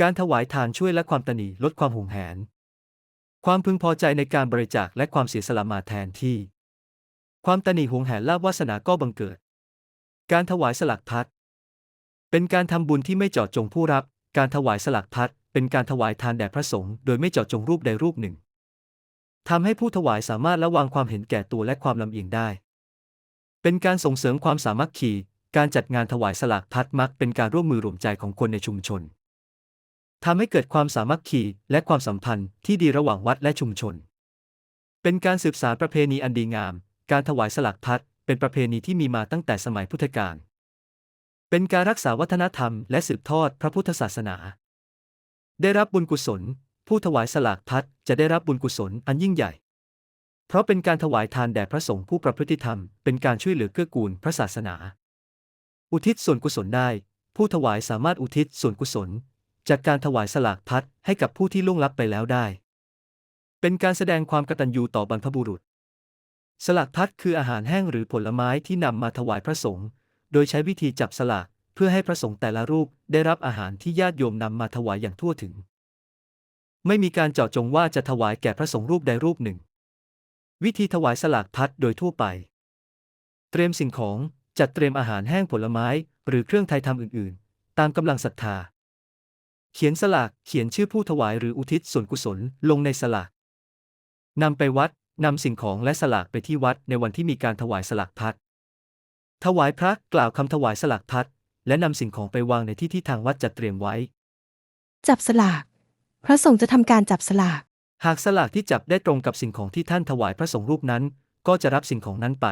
การถวายทานช่วยและความตนีลดความหุงแหน ความพึงพอใจในการบริจาคและความเสียสละมาแทนที่ ความตนีหงแหนลาภวาสนาก็บังเกิด การถวายสลักพัดเป็นการทำบุญที่ไม่เจาะจงผู้รับ การถวายสลักพัดเป็นการถวายทานแด่พระสงฆ์โดยไม่เจาะจงรูปใดรูปหนึ่งทำให้ผู้ถวายสามารถละวางความเห็นแก่ตัวและความลำเอียงได้ เป็นการส่งเสริมความสามัคคี การจัดงานถวายสลากพัดมักเป็นการร่วมมือรวมใจของคนในชุมชน ทำให้เกิดความสามัคคีและความสัมพันธ์ที่ดีระหว่างวัดและชุมชน เป็นการสืบสานประเพณีอันดีงาม การถวายสลากพัดเป็นประเพณีที่มีมาตั้งแต่สมัยพุทธกาล เป็นการรักษาวัฒนธรรมและสืบทอดพระพุทธศาสนา ได้รับบุญกุศล ผู้ถวายสลากพัดจะได้รับบุญกุศลอันยิ่งใหญ่ เพราะเป็นการถวายทานแด่พระสงฆ์ผู้ประพฤติธรรม เป็นการช่วยเหลือเกื้อกูลพระศาสนา อุทิศส่วนกุศลได้ ผู้ถวายสามารถอุทิศส่วนกุศล จากการถวายสลากพัดให้กับผู้ที่ล่วงลับไปแล้วได้ เป็นการแสดงความกตัญญูต่อบรรพบุรุษ สลากพัดคืออาหารแห้งหรือผลไม้ที่นำมาถวายพระสงฆ์ โดยใช้วิธีจับสลากเพื่อให้พระสงฆ์แต่ละรูปได้รับอาหารที่ญาติโยมนำมาถวายอย่างทั่วถึง ไม่มีการเจาะจงว่าจะถวายแก่พระสงฆ์รูปใดรูปหนึ่ง วิธีถวายสลากพัดโดยทั่วไป เตรียมสิ่งของจัดเตรียมอาหารแห้งผลไม้ หรือเครื่องไทยทำอื่น ๆ ตามกำลังศรัทธา เขียนสลาก เขียนชื่อผู้ถวายหรืออุทิศส่วนกุศลลงในสลากนำไปวัดนำสิ่งของและสลากไปที่วัดในวันที่มีการถวายสลากพัด ถวายพระกล่าวคำถวายสลากพัด และนำสิ่งของไปวางในที่ที่ทางวัดจัดเตรียมไว้ จับสลาก พระสงฆ์จะทำการจับสลาก หากสลากที่จับได้ตรงกับสิ่งของที่ท่านถวายพระสงฆ์รูปนั้น ก็จะรับสิ่งของนั้นไป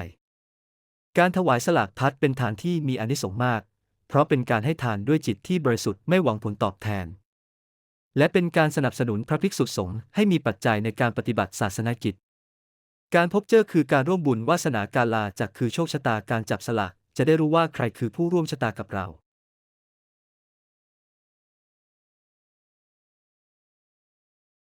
การถวายสลากพัดเป็นทานที่มีอานิสงส์มาก เพราะเป็นการให้ทานด้วยจิตที่บริสุทธิ์ไม่หวังผลตอบแทน และเป็นการสนับสนุนพระภิกษุสงฆ์ให้มีปัจจัยในการปฏิบัติศาสนกิจ การพบเจอคือการร่วมบุญวาสนาการลาจากคือโชคชะตาการจับสลากจะได้รู้ว่าใครคือผู้ร่วมชะตากับเรา